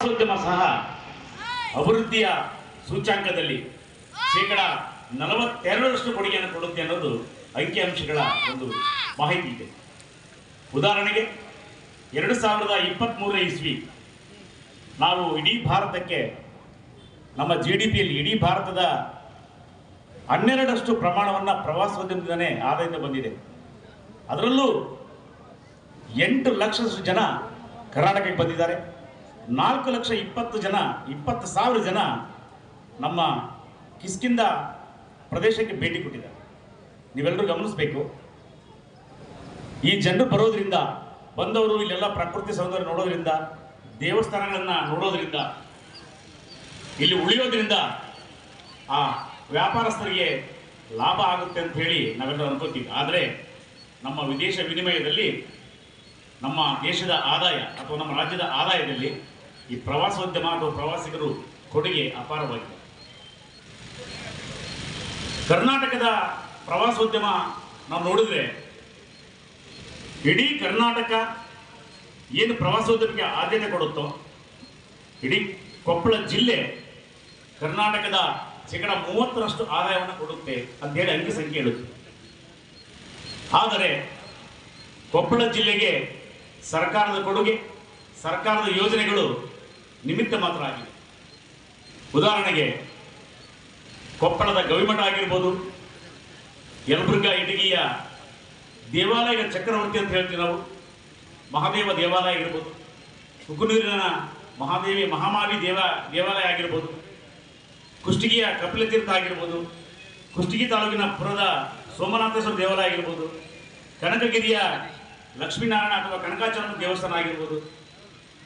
ಪ್ರವಾಸೋದ್ಯಮ ಸಹ ಅಭಿವೃದ್ಧಿಯ ಸೂಚ್ಯಾಂಕದಲ್ಲಿ ಶೇಕಡ ನಲವತ್ತೆರಡರಷ್ಟು ಕೊಡುಗೆಯನ್ನು ಕೊಡುತ್ತೆ ಅನ್ನೋದು ಅಂಕಿಅಂಶಗಳ ಒಂದು ಮಾಹಿತಿ ಇದೆ. ಉದಾಹರಣೆಗೆ ಎರಡು ಸಾವಿರದ ಇಪ್ಪತ್ತ್ಮೂರನೇ ಇಸ್ವಿ ನಾವು ಇಡೀ ಭಾರತಕ್ಕೆ ನಮ್ಮ ಜಿ ಡಿ ಪಿಯಲ್ಲಿ ಇಡೀ ಭಾರತದ ಹನ್ನೆರಡರಷ್ಟು ಪ್ರಮಾಣವನ್ನು ಪ್ರವಾಸೋದ್ಯಮದಿಂದನೇ ಆದಾಯದಿಂದ ಬಂದಿದೆ. ಅದರಲ್ಲೂ ಎಂಟು ಲಕ್ಷದಷ್ಟು ಜನ ಕರ್ನಾಟಕಕ್ಕೆ ಬಂದಿದ್ದಾರೆ. ನಾಲ್ಕು ಲಕ್ಷ ಇಪ್ಪತ್ತು ಜನ, ಇಪ್ಪತ್ತು ಸಾವಿರ ಜನ ನಮ್ಮ ಕಿಸ್ಕಿಂದ ಪ್ರದೇಶಕ್ಕೆ ಭೇಟಿ ಕೊಟ್ಟಿದ್ದಾರೆ. ನೀವೆಲ್ಲರೂ ಗಮನಿಸಬೇಕು. ಈ ಜನರು ಬರೋದ್ರಿಂದ, ಬಂದವರು ಇಲ್ಲೆಲ್ಲ ಪ್ರಕೃತಿ ಸೌಂದರ್ಯ ನೋಡೋದ್ರಿಂದ, ದೇವಸ್ಥಾನಗಳನ್ನು ನೋಡೋದ್ರಿಂದ, ಇಲ್ಲಿ ಉಳಿಯೋದ್ರಿಂದ ಆ ವ್ಯಾಪಾರಸ್ಥರಿಗೆ ಲಾಭ ಆಗುತ್ತೆ ಅಂತ ಹೇಳಿ ನಾವೆಲ್ಲರೂ ಅನ್ಕೋತೀವಿ. ಆದರೆ ನಮ್ಮ ವಿದೇಶ ವಿನಿಮಯದಲ್ಲಿ ನಮ್ಮ ದೇಶದ ಆದಾಯ ಅಥವಾ ನಮ್ಮ ರಾಜ್ಯದ ಆದಾಯದಲ್ಲಿ ಈ ಪ್ರವಾಸೋದ್ಯಮ ಅಥವಾ ಪ್ರವಾಸಿಗರು ಕೊಡುಗೆ ಅಪಾರವಾಗಿದೆ. ಕರ್ನಾಟಕದ ಪ್ರವಾಸೋದ್ಯಮ ನಾವು ನೋಡಿದ್ರೆ ಇಡೀ ಕರ್ನಾಟಕ ಏನು ಪ್ರವಾಸೋದ್ಯಮಕ್ಕೆ ಆದ್ಯತೆ ಕೊಡುತ್ತೋ, ಇಡೀ ಕೊಪ್ಪಳ ಜಿಲ್ಲೆ ಕರ್ನಾಟಕದ ಶೇಕಡ ಮೂವತ್ತರಷ್ಟು ಆದಾಯವನ್ನು ಕೊಡುತ್ತೆ ಅಂತ ಹೇಳಿ ಅಂಕಿ ಸಂಖ್ಯೆ ಹೇಳುತ್ತೆ. ಆದರೆ ಕೊಪ್ಪಳ ಜಿಲ್ಲೆಗೆ ಸರ್ಕಾರದ ಕೊಡುಗೆ, ಸರ್ಕಾರದ ಯೋಜನೆಗಳು ನಿಮಿತ್ತ ಮಾತ್ರ ಆಗಿದೆ. ಉದಾಹರಣೆಗೆ, ಕೊಪ್ಪಳದ ಗವಿಮಠ ಆಗಿರ್ಬೋದು, ಯಲಬುರ್ಗಾ ಇಟಗಿಯ ದೇವಾಲಯ ಚಕ್ರವರ್ತಿ ಅಂತ ಹೇಳ್ತೀವಿ ನಾವು. ಮಹಾದೇವ ದೇವಾಲಯ ಆಗಿರ್ಬೋದು ಹುಗುನೂರಿನ ಮಹಾದೇವಿ ಮಹಾಮಾವಿ ದೇವ, ದೇವಾಲಯ ಆಗಿರ್ಬೋದು, ಕುಷ್ಟಗಿಯ ಕಪಿಲತೀರ್ಥ ಆಗಿರ್ಬೋದು, ಕುಷ್ಟಗಿ ತಾಲೂಕಿನ ಪುರದ ಸೋಮನಾಥೇಶ್ವರ ದೇವಾಲಯ ಆಗಿರ್ಬೋದು, ಕನಕಗಿರಿಯ ಲಕ್ಷ್ಮೀನಾರಾಯಣ ಅಥವಾ ಕನಕಾಚರಣ ದೇವಸ್ಥಾನ ಆಗಿರ್ಬೋದು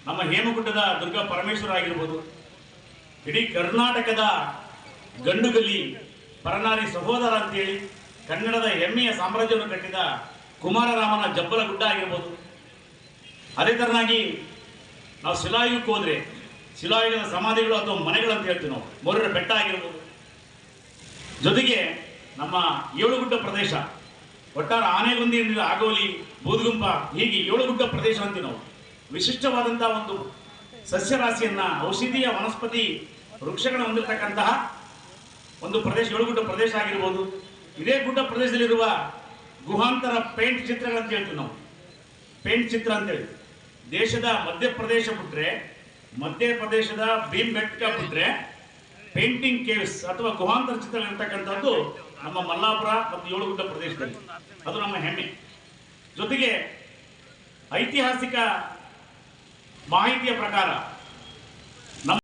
ನಮ್ಮ ಹೇಮಗುಡ್ಡದ ದುರ್ಗಾ ಪರಮೇಶ್ವರ ಆಗಿರ್ಬೋದು, ಇಡೀ ಕರ್ನಾಟಕದ ಗಂಡುಗಲಿ, ಪರನಾರಿ ಸಹೋದರ ಅಂತೇಳಿ ಕನ್ನಡದ ಹೆಮ್ಮೆಯ ಸಾಮ್ರಾಜ್ಯವನ್ನು ಕಟ್ಟಿದ ಕುಮಾರರಾಮನ ಜಬ್ಬಲ ಗುಡ್ಡ ಆಗಿರ್ಬೋದು. ಅದೇ ತರನಾಗಿ ನಾವು ಶಿಲಾಯುಗಕ್ಕೆ ಹೋದ್ರೆ, ಶಿಲಾಯುಗದ ಸಮಾಧಿಗಳು ಅಥವಾ ಮನೆಗಳು ಅಂತ ಹೇಳ್ತೀವಿ ನಾವು, ಮೊರರ ಬೆಟ್ಟ ಆಗಿರ್ಬೋದು. ಜೊತೆಗೆ ನಮ್ಮ ಏಳುಗುಡ್ಡ ಪ್ರದೇಶ, ಒಟ್ಟಾರೆ ಆನೆಗುಂದಿ ಆಗೋಲಿ, ಬೂದುಗುಂಪ, ಹೀಗೆ ಏಳುಗುಡ್ಡ ಪ್ರದೇಶ ಅಂತೀವಿ ನಾವು. ವಿಶಿಷ್ಟವಾದಂತಹ ಒಂದು ಸಸ್ಯರಾಶಿಯನ್ನ ಔಷಧೀಯ ವನಸ್ಪತಿ ವೃಕ್ಷಗಳನ್ನು ಹೊಂದಿರತಕ್ಕಂತಹ ಒಂದು ಪ್ರದೇಶ ಏಳುಗುಡ್ಡ ಪ್ರದೇಶ ಆಗಿರ್ಬೋದು. ಇದೇ ಗುಡ್ಡ ಪ್ರದೇಶದಲ್ಲಿರುವ ಗುಹಾಂತರ ಪೇಂಟ್ ಚಿತ್ರಗಳಂತ ಹೇಳ್ತೀವಿ ನಾವು. ಪೇಂಟ್ ಚಿತ್ರ ಅಂತೇಳಿ ದೇಶದ ಮಧ್ಯಪ್ರದೇಶ ಬಿಟ್ರೆ, ಮಧ್ಯಪ್ರದೇಶದ ಭೀಮ್ ಬೆಟ್ಟ ಬಿಟ್ರೆ, ಪೇಂಟಿಂಗ್ ಕೇವ್ಸ್ ಅಥವಾ ಗುಹಾಂತರ ಚಿತ್ರಗಳಿರ್ತಕ್ಕಂಥದ್ದು ನಮ್ಮ ಮಲ್ಲಾಪುರ ಮತ್ತು ಏಳುಗುಡ್ಡ ಪ್ರದೇಶದಲ್ಲಿ. ಅದು ನಮ್ಮ ಹೆಮ್ಮೆ. ಜೊತೆಗೆ ಐತಿಹಾಸಿಕ ಮಾಹಿತಿಯ ಪ್ರಕಾರ